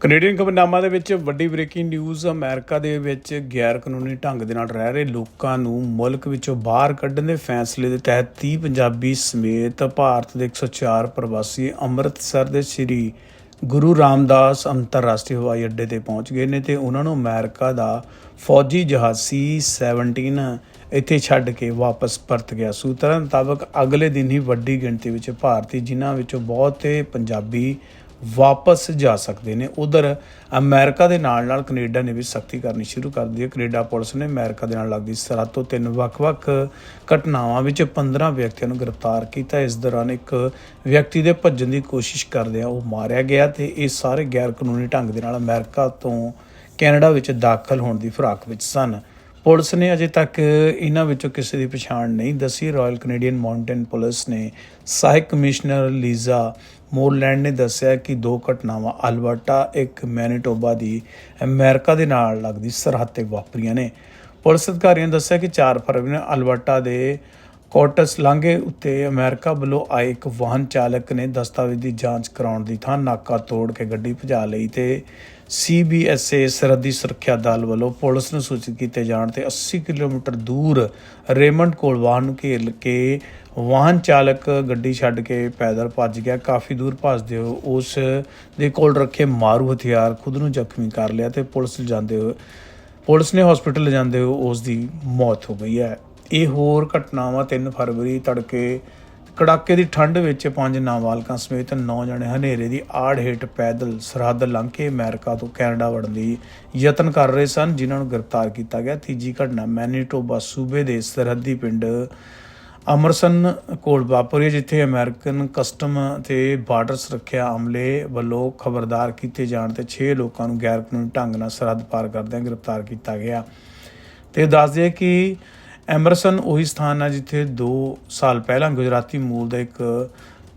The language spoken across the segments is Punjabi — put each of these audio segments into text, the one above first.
ਕੈਨੇਡੀਅਨ ਖਬਰਨਾਮਾ ਦੇ ਵਿੱਚ ਵੱਡੀ ਬ੍ਰੇਕਿੰਗ ਨਿਊਜ਼, ਅਮਰੀਕਾ ਦੇ ਵਿੱਚ ਗੈਰ ਕਾਨੂੰਨੀ ਢੰਗ ਦੇ ਨਾਲ ਰਹਿ ਰਹੇ ਲੋਕਾਂ ਨੂੰ ਮੁਲਕ ਵਿੱਚੋਂ ਬਾਹਰ ਕੱਢਣ ਦੇ ਫੈਸਲੇ ਦੇ ਤਹਿਤ 30 ਪੰਜਾਬੀ ਸਮੇਤ ਭਾਰਤ ਦੇ 104 ਪ੍ਰਵਾਸੀ ਅੰਮ੍ਰਿਤਸਰ ਦੇ ਸ੍ਰੀ ਗੁਰੂ ਰਾਮਦਾਸ ਅੰਤਰਰਾਸ਼ਟਰੀ ਹਵਾਈ ਅੱਡੇ ਤੇ ਪਹੁੰਚ ਗਏ ਨੇ ਤੇ ਉਹਨਾਂ ਨੂੰ ਅਮਰੀਕਾ ਦਾ ਫੌਜੀ ਜਹਾਜ਼ C-17 ਇੱਥੇ ਛੱਡ ਕੇ ਵਾਪਸ ਪਰਤ ਗਿਆ ਸੂਤਰਾਂ ਮੁਤਾਬਕ ਅਗਲੇ ਦਿਨ ਹੀ ਵੱਡੀ ਗਿਣਤੀ ਵਿੱਚ ਭਾਰਤੀ ਜਿਨ੍ਹਾਂ ਵਿੱਚੋਂ ਬਹੁਤੇ ਪੰਜਾਬੀ ਵਾਪਸ ਜਾ ਸਕਦੇ ਨੇ। ਉਧਰ ਅਮਰੀਕਾ ਦੇ ਨਾਲ ਨਾਲ ਕੈਨੇਡਾ ਨੇ ਵੀ ਸਖਤੀ ਕਰਨੀ ਸ਼ੁਰੂ ਕਰ ਦਿੱਤੀ ਹੈ। ਕੈਨੇਡਾ ਪੁਲਿਸ ਨੇ ਅਮਰੀਕਾ ਦੇ ਨਾਲ ਲੱਗਦੀ ਸਰਹੱਦ ਤੋਂ ਤਿੰਨ ਵੱਖ-ਵੱਖ ਘਟਨਾਵਾਂ ਵਿੱਚ 15 ਵਿਅਕਤੀਆਂ ਨੂੰ ਗ੍ਰਿਫਤਾਰ ਕੀਤਾ ਇਸ ਦੌਰਾਨ ਇੱਕ ਵਿਅਕਤੀ ਦੇ ਭੱਜਣ ਦੀ ਕੋਸ਼ਿਸ਼ ਕਰਦਿਆਂ ਉਹ ਮਾਰਿਆ ਗਿਆ ਤੇ ਇਹ ਸਾਰੇ ਗੈਰ ਕਾਨੂੰਨੀ ਢੰਗ ਦੇ ਨਾਲ ਅਮਰੀਕਾ ਤੋਂ ਕੈਨੇਡਾ ਵਿੱਚ ਦਾਖਲ ਹੋਣ ਦੀ ਫਿਰਾਕ ਵਿੱਚ ਸਨ। ਪੁਲਿਸ ਨੇ ਅਜੇ ਤੱਕ ਇਹਨਾਂ ਵਿੱਚੋਂ ਕਿਸੇ ਦੀ ਪਛਾਣ ਨਹੀਂ ਦੱਸੀ। ਰਾਇਲ ਕੈਨੇਡੀਅਨ ਮਾਊਂਟੇਨ ਪੁਲਿਸ ਨੇ ਸਹਾਇਕ ਕਮਿਸ਼ਨਰ ਲੀਜ਼ਾ ਮੋਰਲੈਂਡ ਨੇ ਦੱਸਿਆ ਕਿ ਦੋ ਘਟਨਾਵਾਂ ਅਲਬਰਟਾ, ਇੱਕ ਮੈਨੀਟੋਬਾ ਦੀ ਅਮਰੀਕਾ ਦੇ ਨਾਲ ਲੱਗਦੀ ਸਰਹੱਦ ਤੇ ਵਾਪਰੀਆਂ ਨੇ। ਪੁਲਿਸ ਅਧਿਕਾਰੀਆਂ ਨੇ ਦੱਸਿਆ ਕਿ 4 ਫਰਵਰੀ ਨੂੰ ਅਲਬਰਟਾ ਦੇ ਕੋਟਸ ਲਾਂਘੇ ਉੱਤੇ ਅਮਰੀਕਾ ਵੱਲੋਂ ਆਏ ਇੱਕ ਵਾਹਨ ਚਾਲਕ ਨੇ ਦਸਤਾਵੇਜ਼ ਦੀ ਜਾਂਚ ਕਰਾਉਣ ਦੀ ਥਾਂ ਨਾਕਾ ਤੋੜ ਕੇ ਗੱਡੀ ਭਜਾ ਲਈ ਤੇ ਸੀਬੀਐਸਏ ਸਰਹੱਦੀ ਸੁਰੱਖਿਆ ਦਲ ਵੱਲੋਂ ਪੁਲਿਸ ਨੂੰ ਸੂਚਿਤ ਕੀਤੇ ਜਾਣ ਤੇ 80 ਕਿਲੋਮੀਟਰ ਦੂਰ ਰੇਮੰਡ ਕੋਲ ਵਾਹਨ ਨੂੰ ਘੇਰ ਕੇ ਵਾਹਨ ਚਾਲਕ ਗੱਡੀ ਛੱਡ ਕੇ ਪੈਦਲ ਭੱਜ ਗਿਆ। ਕਾਫੀ ਦੂਰ ਭੱਜਦੇ ਹੋ ਉਸ ਦੇ ਕੋਲ ਰੱਖੇ ਮਾਰੂ ਹਥਿਆਰ ਖੁਦ ਨੂੰ ਜ਼ਖਮੀ ਕਰ ਲਿਆ ਤੇ ਪੁਲਿਸ ਲਿਜਾਂਦੇ ਹੋਏ ਪੁਲਿਸ ਨੇ ਹਸਪੀਟਲ ਲਿਜਾਂਦੇ ਹੋਏ ਉਸ ਦੀ ਮੌਤ ਹੋ ਗਈ ਹੈ। ਇਹ ਹੋਰ ਘਟਨਾਵਾਂ 3 ਫਰਵਰੀ ਤੜਕੇ ਕੜਾਕੇ ਦੀ ਠੰਡ ਵਿੱਚ ਪੰਜ ਨਾਬਾਲਕਾਂ ਸਮੇਤ 9 ਜਣੇ ਹਨੇਰੇ ਦੀ ਆੜ ਹੇਠ ਪੈਦਲ ਸਰਹੱਦ ਲੰਘ ਕੇ ਅਮਰੀਕਾ ਤੋਂ ਕੈਨੇਡਾ ਵੜਨ ਦੀ ਯਤਨ ਕਰ ਰਹੇ ਸਨ, ਜਿਨ੍ਹਾਂ ਨੂੰ ਗ੍ਰਿਫਤਾਰ ਕੀਤਾ ਗਿਆ। ਤੀਜੀ ਘਟਨਾ ਮੈਨੀਟੋਬਾ ਸੂਬੇ ਦੇ ਸਰਹੱਦੀ ਪਿੰਡ ਅਮਰਸਨ ਕੋਲ ਵਾਪਰੀ ਜਿੱਥੇ ਅਮਰੀਕਨ ਕਸਟਮ ਤੇ ਬਾਰਡਰ ਸੁਰੱਖਿਆ ਅਮਲੇ ਵੱਲੋਂ ਖਬਰਦਾਰ ਕੀਤੇ ਜਾਣ ਤੇ 6 ਲੋਕਾਂ ਨੂੰ ਗੈਰ ਕਾਨੂੰਨੀ ਢੰਗ ਨਾਲ ਸਰਹੱਦ ਪਾਰ ਕਰਦਿਆਂ ਗ੍ਰਿਫਤਾਰ ਕੀਤਾ ਗਿਆ। ਤੇ ਦੱਸ ਦਈਏ ਕਿ ਐਮਰਸਨ ਉਹੀ ਸਥਾਨ ਹੈ ਜਿੱਥੇ 2 ਸਾਲ ਪਹਿਲਾਂ ਗੁਜਰਾਤੀ ਮੂਲ ਦਾ ਇੱਕ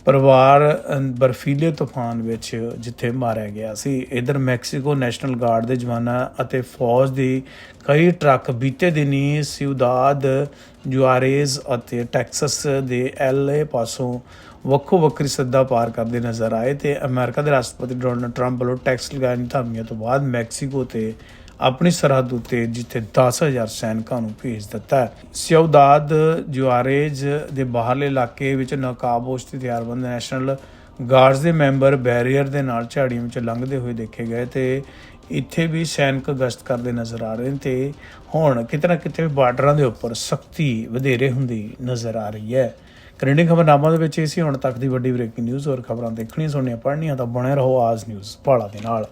ਪਰਿਵਾਰ ਬਰਫੀਲੇ ਤੂਫਾਨ ਵਿੱਚ ਜਿੱਥੇ ਮਾਰਿਆ ਗਿਆ ਸੀ। ਇਧਰ ਮੈਕਸੀਕੋ ਨੈਸ਼ਨਲ ਗਾਰਡ ਦੇ ਜਵਾਨਾਂ ਅਤੇ ਫੌਜ ਦੀ ਕਈ ਟਰੱਕ ਬੀਤੇ ਦਿਨੀ ਸਿਉਦਾਦ ਜੁਆਰੇਜ਼ ਅਤੇ ਟੈਕਸਸ ਦੇ ਐਲਏ ਪਾਸੋਂ ਵੱਖੋ ਵੱਖਰੀ ਸੱਦਾ ਪਾਰ ਕਰਦੇ ਨਜ਼ਰ ਆਏ ਤੇ ਅਮਰੀਕਾ ਦੇ ਰਾਸ਼ਟਰਪਤੀ ਡੋਨਲਡ ਟਰੰਪ ਵੱਲੋਂ ਟੈਕਸ ਲਗਾਉਣ ਦੀ ਧਮਕੀਆਂ ਤੋਂ ਬਾਅਦ ਮੈਕਸੀਕੋ ਤੇ ਆਪਣੀ ਸਰਹੱਦ ਉੱਤੇ ਜਿੱਥੇ 10000 ਸੈਨਿਕਾਂ ਨੂੰ ਭੇਜ ਦਿੱਤਾ ਹੈ। ਸਿਉਦਾਦ ਜੁਆਰੇਜ਼ ਦੇ ਬਾਹਰਲੇ ਇਲਾਕੇ ਵਿੱਚ ਨਕਾਬੋਸ਼ ਤੇ ਤਿਆਰਬੰਦ ਨੈਸ਼ਨਲ ਗਾਰਡਸ ਦੇ ਮੈਂਬਰ ਬੈਰੀਅਰ ਦੇ ਨਾਲ ਝਾੜੀਆਂ ਵਿੱਚ ਲੰਘਦੇ ਹੋਏ ਦੇਖੇ ਗਏ ਤੇ ਇੱਥੇ ਵੀ ਸੈਨਿਕ ਗਸ਼ਤ ਕਰਦੇ ਨਜ਼ਰ ਆ ਰਹੇ ਨੇ ਤੇ ਹੁਣ ਕਿਤੇ ਨਾ ਕਿਤੇ ਬਾਰਡਰਾਂ ਦੇ ਉੱਪਰ ਸਖਤੀ ਵਧੇਰੇ ਹੁੰਦੀ ਨਜ਼ਰ ਆ ਰਹੀ ਹੈ। ਕੈਨੇਡੀਅਨ ਖਬਰਨਾਮਾ ਦੇ ਵਿੱਚ ਇਹ ਸੀ, ਹੁਣ ਤੱਕ ਦੀ ਵੱਡੀ ਬ੍ਰੇਕਿੰਗ ਨਿਊਜ਼ ਔਰ ਖਬਰਾਂ ਦੇਖਣੀਆਂ ਸੁਣਨੀਆਂ, ਪੜ੍ਹਨੀਆਂ ਤਾਂ ਬਣੇ ਰਹੋ ਆਜ ਨਿਊਜ਼ ਪਾਲਾ ਦੇ ਨਾਲ।